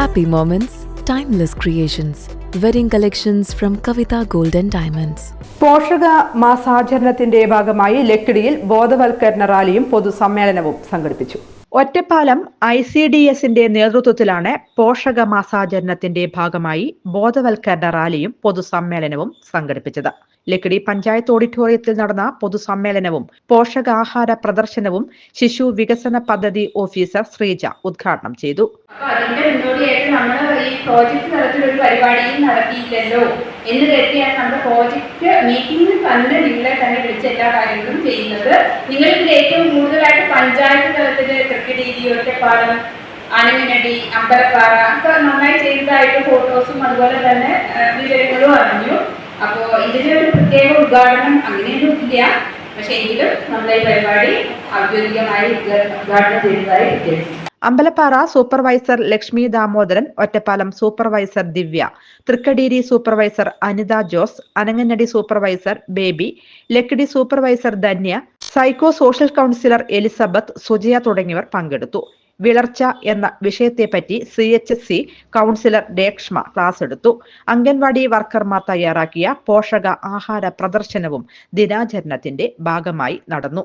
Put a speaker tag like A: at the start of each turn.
A: Happy moments, timeless creations. Wedding collections from Kavita Gold and Diamonds.
B: പോഷക മാസാചരണത്തിന്റെ ഭാഗമായി ലക്കിടിയിൽ ബോധവൽക്കരണ റാലിയും പൊതുസമ്മേളനവും സംഘടിപ്പിച്ചു ഒറ്റപ്പാലം ഐ സി ഡി എസിന്റെ നേതൃത്വത്തിലാണ് പോഷക മാസാചരണത്തിന്റെ ഭാഗമായി ബോധവൽക്കരണ റാലിയും പൊതുസമ്മേളനവും സംഘടിപ്പിച്ചത്. ലക്കിടി പഞ്ചായത്ത് ഓഡിറ്റോറിയത്തിൽ നടന്ന പൊതുസമ്മേളനവും പോഷകാഹാര പ്രദർശനവും ശിശു വികസന പദ്ധതി ഓഫീസർ ശ്രീജ ഉദ്ഘാടനം ചെയ്തു.
C: അതിന്റെ നമ്മൾ ഈ നടത്തിയില്ലല്ലോ എന്ന് മീറ്റിംഗിൽ തന്നെ എല്ലാ കാര്യങ്ങളും ഏറ്റവും കൂടുതലായിട്ട് തൃക്കടീരി ഒറ്റപ്പാലം ആനവിനടി അമ്പലപ്പാറ ഒക്കെ നന്നായി ചെയ്തതായിട്ട് ഫോട്ടോസും അതുപോലെ തന്നെ വിവരങ്ങളും അറിഞ്ഞു. അപ്പോൾ ഇതിന്റെ ഒരു പ്രത്യേക ഉദ്ഘാടനം അങ്ങനെയൊന്നും ഇല്ല. പക്ഷേ എങ്കിലും നമ്മുടെ ഈ പരിപാടി ഔദ്യോഗികമായി ഉദ്ഘാ- ഉദ്ഘാടനം ചെയ്തതായി വിചാരിച്ചു
B: Ambalappara supervisor Lakshmi Damodaran Ottapalam supervisor Divya Thrikkadeeri supervisor Anitha Jose Ananganadi supervisor Baby Lakkidi supervisor Dhanya psycho social counsellor Elizabeth Sujaya തുടങ്ങിയവർ പങ്കെടുത്തു. വിളർച്ച എന്ന വിഷയത്തെപ്പറ്റി C H C counsellor Reshma class എടുത്തു. അംഗൻവാടി വർക്കർമാർ തയ്യാറാക്കിയ പോഷക ആഹാര പ്രദർശനവും ദിനാചരണത്തിന്റെ ഭാഗമായി നടന്നു.